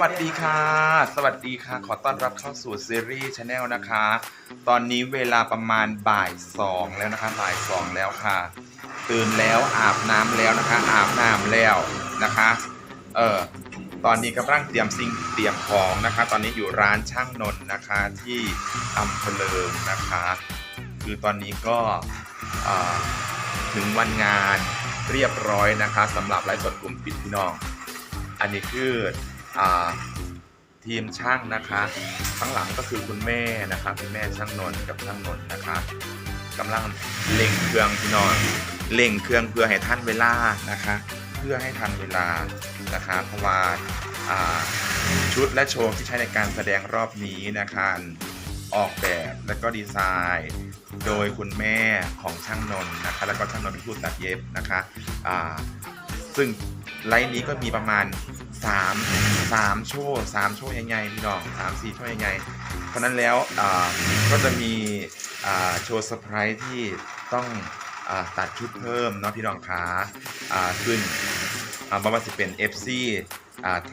วัสดีค่ะ สวัสดีค่ะ ขอต้อนรับเข้าสู่ซีรีส์ชาแนลนะคะ ตอนนี้เวลาประมาณบ่ายสองแล้วนะคะ บ่ายสองแล้วค่ะ ตื่นแล้วอาบน้ำแล้วนะคะ อาบน้ำแล้วนะคะ เออตอนนี้กำลังเตรียมสิ่งเตรียมของนะคะ ตอนนี้อยู่ร้านช่างนนท์นะคะที่อำเภอเลิงนะคะ คือตอนนี้ก็ถึงวันงานเรียบร้อยนะคะสำหรับไลฟ์สดกลุ่มปิดพี่น้อง อันนี้คือ ทีมช่างนะคะ ข้างหลังก็คือคุณแม่นะคะคุณแม่ช่างนนท์กับช่างนนท์นะคะกำลังเล่งเครื่องพี่น้องเล่งเครื่องเพื่อให้ทันเวลานะคะ เพื่อให้ทันเวลานะคะเพราะว่าชุดและโชว์ที่ใช้ในการแสดงรอบนี้นะคะออกแบบและก็ดีไซน์ โดยคุณแม่ของช่างนนท์นะคะแล้วก็ช่างนนท์เป็นผู้ตัดเย็บนะคะซึ่งไลน์นี้ก็มีประมาณ 3 3โชว์3โชว์ใหญ่ๆพี่น้อง3 4โชว์ใหญ่ๆเพราะนั้นแล้วก็จะมีโชว์เซอร์ไพรส์ที่ต้องอตัดชุดเพิ่มเนาะพี่น้องขาอ่าซึ่งบ่ว่าจะเป็น FC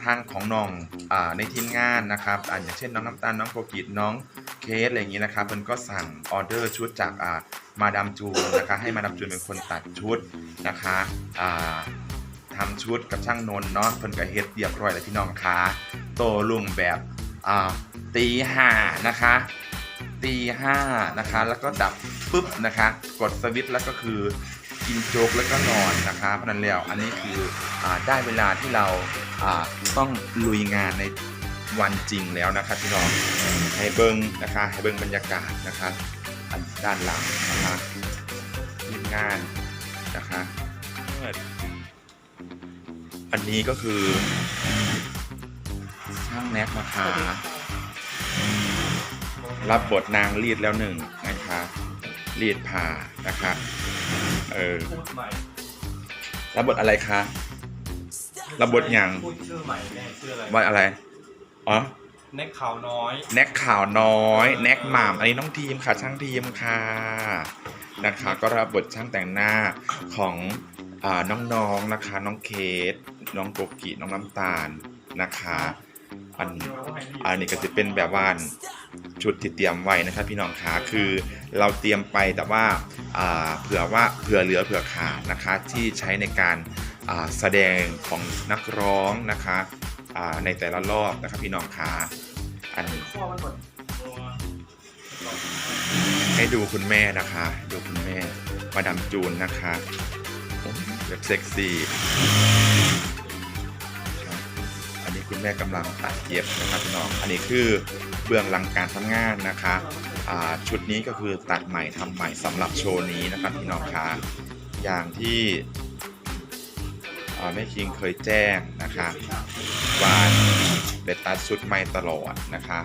ทางของน้องอในทีมงานนะครับออย่างเช่นน้องน้ำตาลน้องโปรกิตน้องเคสอะไรอย่างนี้นะครับมันก็สั่งออเดอร์ชุดจากมาดามจูนนะคะให้มาดามจูนเป็นคนตัดชุดนะคะ อ่าทำชุดกับช่างนนเนาะเพิ่นก็เฮ็ดเรียบร้อยแล้วพี่น้องคะโตลุงแบบอ่าตีห้านะคะตีห้านะคะ แล้วก็ดับปุ๊บนะคะ กดสวิตช์แล้วก็คือกินโจ๊กแล้วก็นอนนะคะเพราะนั้นแล้วอันนี้คืออาได้เวลาที่เราอ่าต้องลุยงานในวันจริงแล้วนะครับพี่น้องให้เบิ้งนะคะให้เบิ้งบรรยากาศนะคะอันด้านหลังนะคะทีมงานนะคะ อันนี้ก็คือ ช่างแน็กนะคะรับบทนางรีดแล้วหนึ่งนะคะรีดผ่านะคะเออพูดใหม่รับบทอะไรคะรับบทอย่างพูดชื่อใหม่แม่ชื่ออะไรว่าอะไรอ๋อเน็กขาวน้อยแน็กข่าวน้อยแน็กหม่ำอันนี้น้องทีมค่ะช่างทีมค่ะนะคะก็รับบทช่างแต่งหน้าของอา น้องๆนะคะ น้องเคสน้องโกกิน้องน้ำตาลนะคะอันอันนี้ก็จะเป็นแบบว่าชุดที่เตรียมไว้นะครับพี่น้องคะคือเราเตรียมไปแต่ว่าเผื่อว่าเผื่อเหลือเผื่อขาดนะคะที่ใช้ในการแสดงของนักร้องนะคะในแต่ละรอบนะครับพี่น้องคะอันข้อมันให้ดูคุณแม่นะคะ ดูคุณแม่มาดามจูนนะคะ แบบเซ็กซี่อันนี้คุณแม่กำลังตัดเย็บนะครับพี่น้องอันนี้คือเบื้องหลังการทำงานนะคะชุดนี้ก็คือตัดใหม่ทำใหม่สำหรับโชว์นี้นะครับพี่น้องคะอย่างที่แม่คิงเคยแจ้งนะคะว่าเดตัดชุดใหม่ตลอดนะคะ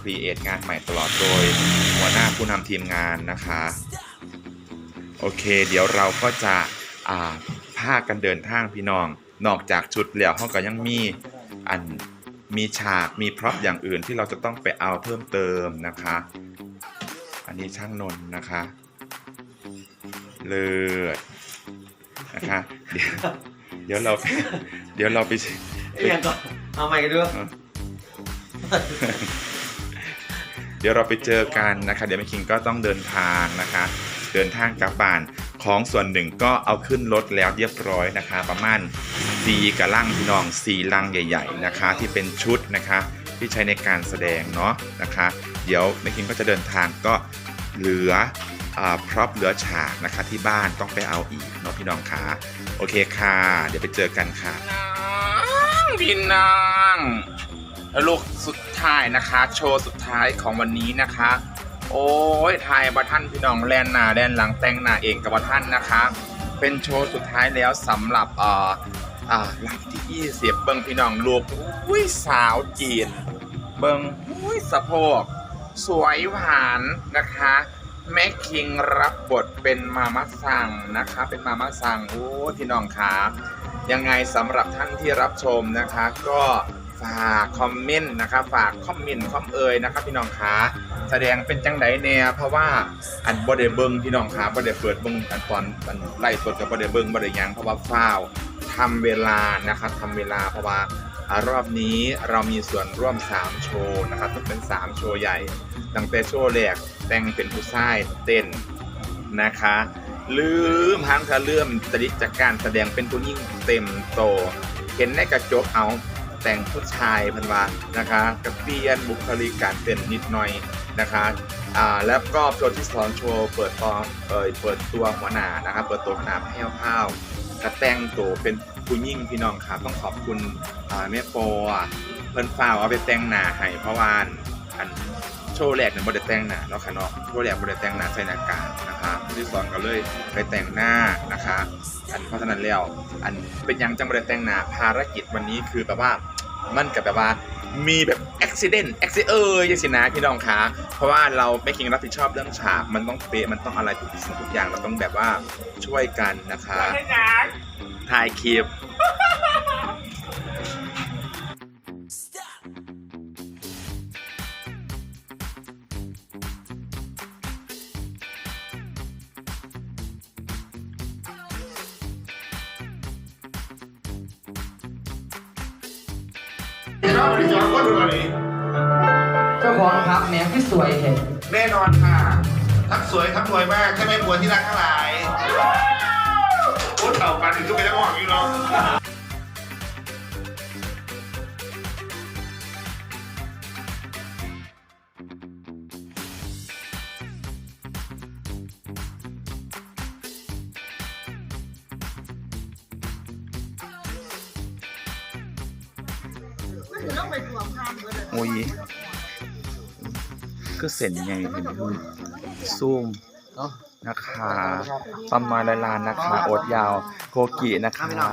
ครีเอทงานใหม่ตลอดโดยหัวหน้าผู้นำทีมงานนะคะ โอเค เดี๋ยวเราก็จะ อ่าพากันเดินทางพี่น้อง นอกจากชุดแล้วเขาก็ยังมีอันมีฉากมีพร็อพอย่างอื่นที่เราจะต้องไปเอาเพิ่มเติมนะคะ อันนี้ช่างนนท์นะคะ เลิศนะคะเดี๋ยวเดี๋ยวเราเดี๋ยวเราไปเอ้ยยังก่อนเอาใหม่กันด้วยเดี๋ยวเราไปเจอกันนะคะ เดี๋ยวแม่คิงก็ต้องเดินทางนะคะ เดินทางกลับบ้าน ของส่วนหนึ่งก็เอาขึ้นรถแล้วเรียบร้อยนะคะ ประมาณสีกระลังพี่น้องสีลังใหญ่ ๆนะคะ ที่เป็นชุดนะคะที่ใช้ในการแสดงเนาะนะคะ เดี๋ยวแม่คิงก็จะเดินทางก็เหลือพร็อพเหลือฉากนะคะที่บ้านต้องไปเอาอีกเนาะพี่น้องคะโอเคค่ะ เดี๋ยวไปเจอกันค่ะพี่นางแล้วลูกสุดท้ายนะคะ โชว์สุดท้ายของวันนี้นะคะ โอ้ยถ่ายบัท่านพี่น้องแลนหน้าแลนหลังแต่งหน้าเองกับบัท่านนะคะเป็นโชว์สุดท้ายแล้วสำหรับอ่ออ่าหลักที่ยี่สิบเบิ้งพี่น้องลูกอุ้ยสาวจีน เบิ้งอุ้ยสะโพกสวยหวานนะคะแม่คิงรับบทเป็นมามาสังนะคะ เป็นมามาสังโอ้พี่น้องขายังไงสำหรับท่านที่รับชมนะคะ ก็ ฝากคอมเมนต์นะคะฝากคอมเมนต์คอมเอยนะคะพี่น้องขาแสดงเป็นจังไดแน่เพราะว่าอันบ่ได้เบิงพี่น้องขาบ่ได้เปิดเบิงอันตอนอันไล่สดกับบ่ได้เบิงบ่ได้หยังเพราะว่าฟ้าวทำเวลานะคะทำเวลาเพราะว่ารอบนี้เรามีส่วนร่วม 3 โชว์นะครับต้องเป็น 3 โชว์ใหญ่ตั้งแต่โชว์แรกแต่งเป็นผู้ชายเต้นนะคะลืมหังทะเลื่อมตริจากการแสดงเป็นผู้หญิงเต็มโต เห็นในกระจกเอา แต่งผู้ชายพันวานะคะกระเปลี่ยนบุคลิกการเต้นนิดหน่อยนะคะอ่าแล้วก็โชว์ที่สองโชว์เปิดตอเอ่ยเปิดตัวหัวหน้านะครับเปิดตัวหัวหน้าแพ้วข้าวกระแต่งตัวเป็นผู้ยิ่งพี่น้องครับต้องขอบคุณอ่าแม่โปอะเพิ่นฝ้าวเอาไปแต่งหน้าให้เพราะว่าอัน โชว์แรกเนี่ยบ่ได้แต่งหน้าเนาะค่ะเนาะโชว์แรกบ่ได้แต่งหน้าใส่หน้ากากนะคะที่สองก็เลยไปแต่งหน้านะคะ อันเพราะฉะนั้นแล้วอันเป็นหยังจังบ่ได้แต่งหน้าภารกิจวันนี้คือแบบว่ามันกับแบบว่ามีแบบอุบิเหตุอุบิเหตุเอยจังสินะพี่น้องคะเพราะว่าเราไม่คิงรับผิดชอบเรื่องฉากมันต้องเป๊ะมันต้องอะไรทุกสิ่งทุกอย่างเราต้องแบบว่าช่วยกันนะคะถ่ายคลิป เจ้าของครับแหมที่สวยเห็นแน่นอนค่ะ ทั้งสวยทั้งรวยมากใช่ไหมบัวที่รักทั้งหลายโคตรเต่ากันถึงก็ไปได้ห่วงอยู่เนาะอุ้ย ก็เส้นใหญ่เป็นรูปซูมนะคะประมาณละลานนะคะโอดยาวโกกินะคะ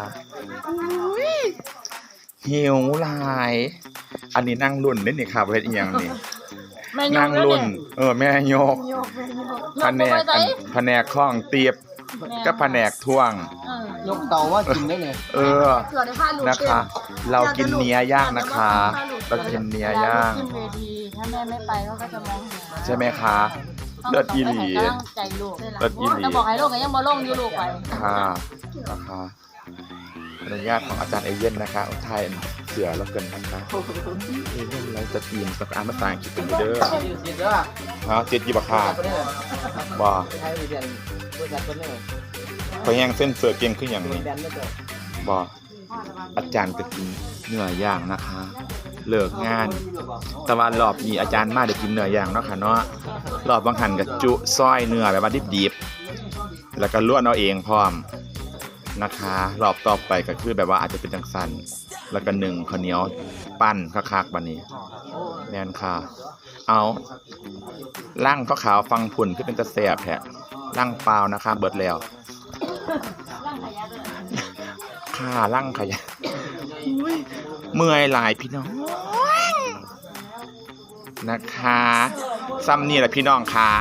หิวหลาย อันนี้นั่งรุ่นนี่นี่ค่ะเพชรอีหยังนี่แม่ยกนั่งรุ่น เออแม่ยกยกแม่ยกแผนกอันแผนกข้องเตียบก็แผนกท่วงเออยกเตาว่ากินได้เนี่ยเออเผื่อได้ผ้าลูกนะคะ เรากินเนื้อย่างนะคะ เรากินเนื้อย่างขึ้นเวทีถ้าแม่ไม่ไปเขาก็จะมองเห็นใช่ไหมคะเลิศอีหลีต้องให้กำลังใจลูกเลิศอีหลีแต่บอกให้ลูกก็ยังบ่ลงอยู่ลูกไปค่ะนะคะอนุญาตของอาจารย์เอเย่นนะคะอุทัยเสือแล้วเกินนะคะเอเย่นไรจะทีมสักอ่านภาษาอังกฤษเป็นเด้อยืดยืดเด้อฮะเจ็ดยี่บาคาตัวนี้บ่ใช้เรียนบริษัทตัวนี้พอแห้งเส้นเสือเก่งขึ้นอย่างนี้แบนไม่เกิดบ่อาจารย์จะกินเนื้อย่างนะคะ เลิกงาน แต่ว่ารอบนี้อาจารย์มาได้กินเนื้อย่างเนาะค่ะเนาะรอบบางหันกับจุซอยเนื้อแบบว่าดิบๆแล้วก็ลวกเอาเองพร้อมนะคะ รอบต่อไปก็คือแบบว่าอาจจะเป็นจังสันแล้วก็หนึ่งข้าวเหนียวปั้นคักๆบันนี้แม่นค่ะ เอาล่างขาวๆฟังผุ่นคือเป็นตะแสบแผะล่างเปล่านะคะ เบิดแล้วค่ะล่างขยะอุ๊ยเมื่อยหลายพี่น้อง นะคะซ้ำนี่แหละพี่น้องค่ะ